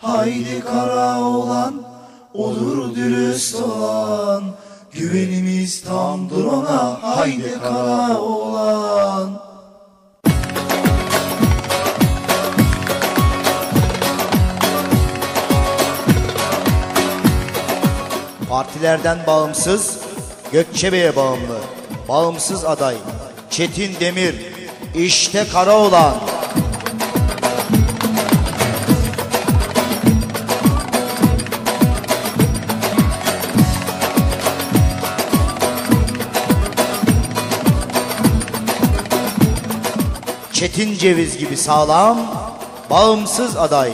Haydi kara olan olur dürüst olan Güvenimiz tamdır ona haydi kara olan Partilerden bağımsız, Gökçebe'ye bağımlı, bağımsız aday, Çetin Demir, işte Karaoğlan. Çetin Ceviz gibi sağlam, bağımsız aday,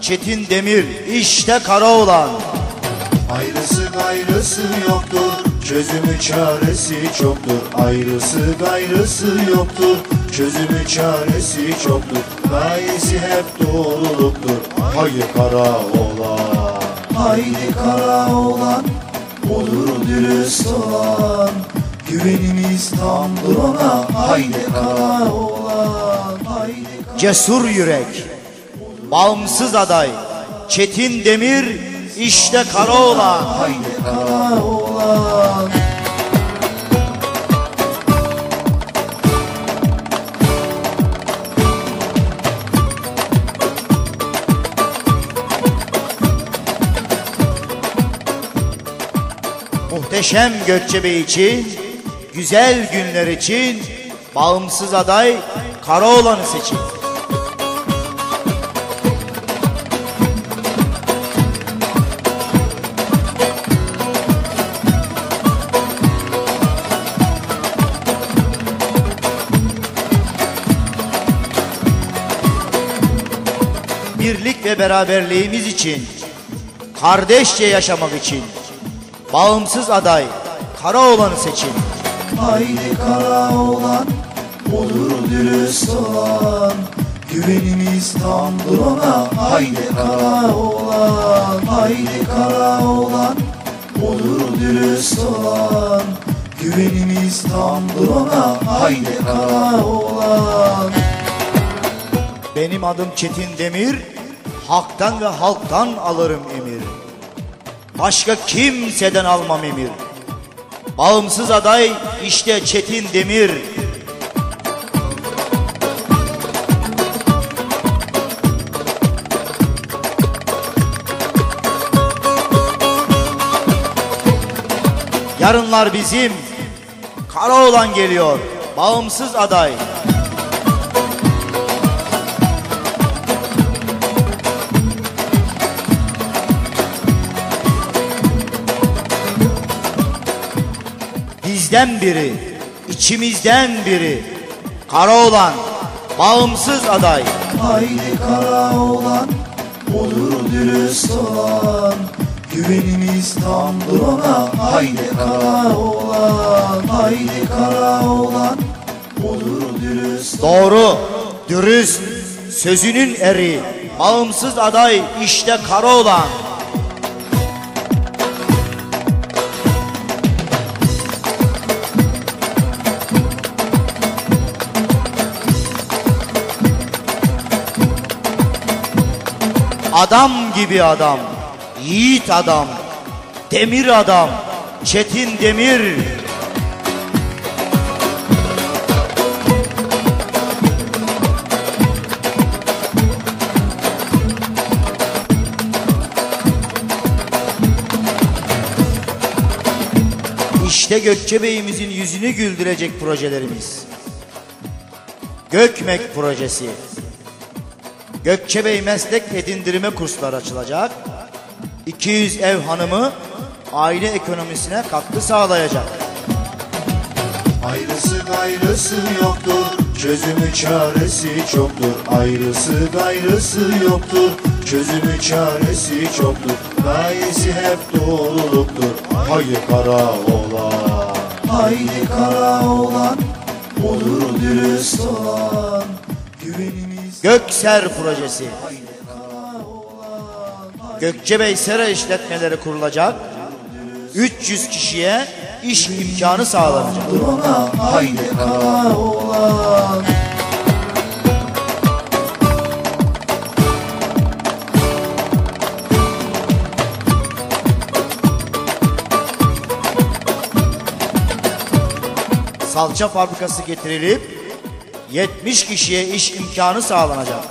Çetin Demir, işte Karaoğlan. Ayrısı gayrısı yoktur Çözümü çaresi çoktur. Ayrısı gayrısı yoktur Çözümü çaresi çoktur. Gayesi hep doğruluktur. Haydi kara olan. Haydi kara olan Olur dürüst olan. Güvenimiz tamdır ona Haydi kara olan. kara Cesur yürek, bağımsız aday, Çetin Demir, işte Karaoğlan. Haydi kara olan Muhteşem Gökçebe için, güzel günler için, bağımsız aday Karaoğlan'ı seçin. Ve beraberliğimiz için, kardeşçe yaşamak için, bağımsız aday Karaoğlan'ı seçin. Haydi kara olan Olur dürüst olan Güvenimiz tamdır ona Haydi kara olan Haydi kara olan Olur dürüst olan Güvenimiz tamdır ona Haydi kara olan. Benim adım Çetin Demir, haktan ve halktan alırım emir. Başka kimseden almam emir. Bağımsız aday işte Çetin Demir. Yarınlar bizim. Karaoğlan geliyor. Bağımsız aday. Bizden biri, içimizden biri. Karaoğlan, bağımsız aday. Haydi kara olan Olur dürüst olan Güvenimiz tamdır ona Haydi kara olan Haydi kara olan Olur dürüst Doğru, dürüst, sözünün eri. Bağımsız aday işte Karaoğlan. Adam gibi adam, yiğit adam, demir adam, çetin demir. İşte Gökçebeyimizin yüzünü güldürecek projelerimiz. Gökmek projesi. Gökçebey meslek edindirme kursları açılacak. 200 ev hanımı aile ekonomisine katkı sağlayacak. Ayrısı gayrısı yoktur Çözümü çaresi çoktur Ayrısı gayrısı yoktur Çözümü çaresi çoktur Gayesi hep doğruluktur Haydi kara olan Haydi kara olan Olur dürüst olan Gökser projesi. Gökçebey Sera işletmeleri kurulacak. 300 kişiye iş imkanı sağlanacak. Salça fabrikası getirilip 70 kişiye iş imkanı sağlanacak.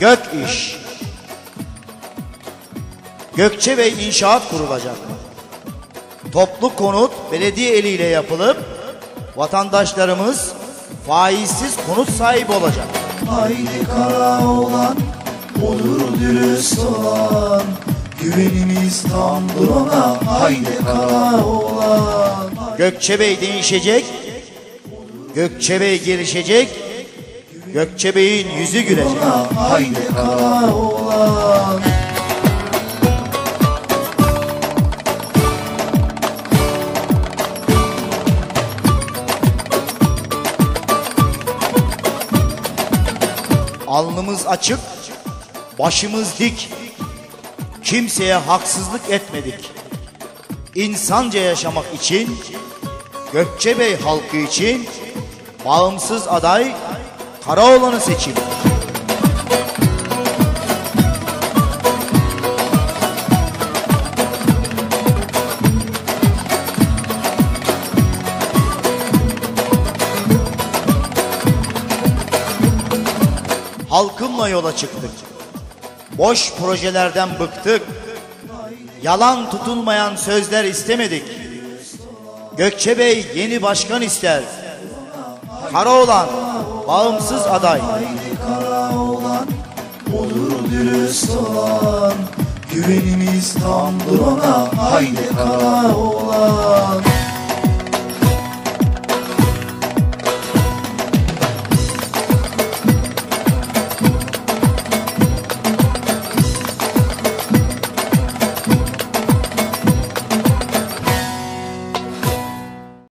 Gök iş. Gökçebey İnşaat kurulacak. Toplu konut belediye eliyle yapılıp vatandaşlarımız faizsiz konut sahibi olacak. Haydi kara olan olur dürüst olan Güvenimiz tamdır ona haydi kara olan Gökçebey değişecek, Gökçebey gelişecek, Gökçebey'in yüzü gülecek. Haydi kara olan Alnımız açık, başımız dik. Kimseye haksızlık etmedik. İnsanca yaşamak için, Gökçebey halkı için bağımsız aday Karaoğlan'ı seçin. Halkımla yola çıktık. Boş projelerden bıktık. Yalan tutulmayan sözler istemedik. Gökçebey yeni başkan ister. Karaoğlan bağımsız aday. Haydi kara olan olur dürüst olan Güvenimiz tamdır ona haydi kara olan